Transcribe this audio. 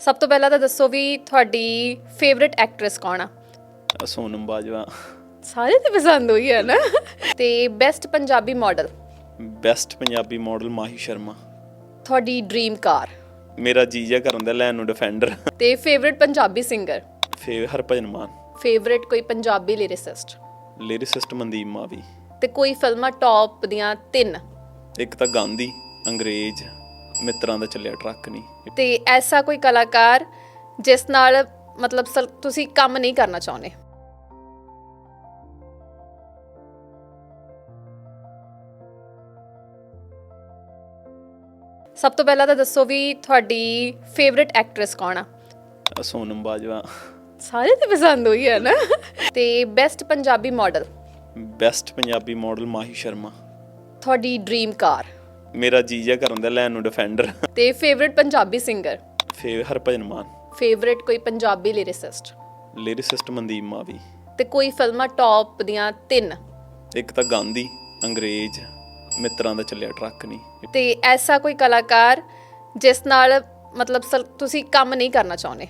ਸਭ ਤੋਂ ਪਹਿਲਾਂ ਤਾਂ ਦੱਸੋ ਵੀ ਤੁਹਾਡੀ ਫੇਵਰਿਟ ਐਕਟ੍ਰੈਸ ਕੌਣ ਆ? ਸੋਨਮ ਬਾਜਵਾ। ਸਾਰੇ ਤੇ ਪਸੰਦ ਹੋਈ ਹੈ ਨਾ। ਤੇ best Punjabi model best Punjabi model Mahi Sharma. ਤੁਹਾਡੀ ਡ੍ਰੀਮ ਕਾਰ ਮੇਰਾ ਜੀਜਾ ਕਰਨ ਦਾ ਲੈਣ ਨੂੰ ਡਿਫੈਂਡਰ ਤੇ ਫੇਵਰਿਟ ਪੰਜਾਬੀ ਸਿੰਗਰ ਫੇ ਹਰਭਜਨ ਮਾਨ। ਫੇਵਰਿਟ ਕੋਈ ਪੰਜਾਬੀ ਲਿਰਿਸਿਸਟ ਲਿਰਿਸਿਸਟ ਮਨਦੀਪ ਮਾਵੀ। ਤੇ ਕੋਈ ਫਿਲਮਾਂ ਟੌਪ ਦੀਆਂ ਤਿੰਨ? ਇੱਕ ਤਾਂ ਗਾਂਧੀ ਅੰਗਰੇਜ਼ ਮਿੱਤਰਾਂ ਦਾ ਚੱਲਿਆ ਟਰੱਕ ਨਹੀਂ ਤੇ ਐਸਾ ਕੋਈ ਕਲਾਕਾਰ ਜਿਸ ਨਾਲ ਮਤਲਬ ਤੁਸੀਂ ਕੰਮ ਨਹੀਂ ਕਰਨਾ ਚਾਹੁੰਦੇ? ਸਭ ਤੋਂ ਪਹਿਲਾਂ ਤਾਂ ਦੱਸੋ ਵੀ ਤੁਹਾਡੀ ਫੇਵਰਿਟ ਐਕਟ੍ਰੈਸ ਕੌਣ ਆ? ਸੋਨਮ ਬਾਜਵਾ। ਸਾਰੇ ਤੇ ਪਸੰਦ ਹੋਈ ਹੈ ਨਾ। ਤੇ best Punjabi model best Punjabi model Mahi Sharma. ਤੁਹਾਡੀ ਡ੍ਰੀਮ ਕਾਰ ਮੇਰਾ ਜੀਜਾ ਕਰਨ ਦਾ ਲੈਣ ਨੂੰ ਡਿਫੈਂਡਰ ਤੇ ਫੇਵਰਿਟ ਪੰਜਾਬੀ ਸਿੰਗਰ ਫੇ ਹਰਭਜਨ ਮਾਨ। ਫੇਵਰਿਟ ਕੋਈ ਪੰਜਾਬੀ ਲਿਰਿਸਿਸਟ ਲਿਰਿਸਿਸਟ ਮਨਦੀਪ ਮਾਵੀ। ਤੇ ਕੋਈ ਫਿਲਮਾਂ ਟੌਪ ਦੀਆਂ ਤਿੰਨ? ਇੱਕ ਤਾਂ ਗਾਂਧੀ ਅੰਗਰੇਜ਼ ਮਿੱਤਰਾਂ ਦਾ ਚੱਲਿਆ ਟਰੱਕ ਨਹੀਂ ਤੇ ਐਸਾ ਕੋਈ ਕਲਾਕਾਰ ਜਿਸ ਨਾਲ ਮਤਲਬ ਸਰ ਤੁਸੀਂ ਕੰਮ ਨਹੀਂ ਕਰਨਾ ਚਾਹੁੰਦੇ?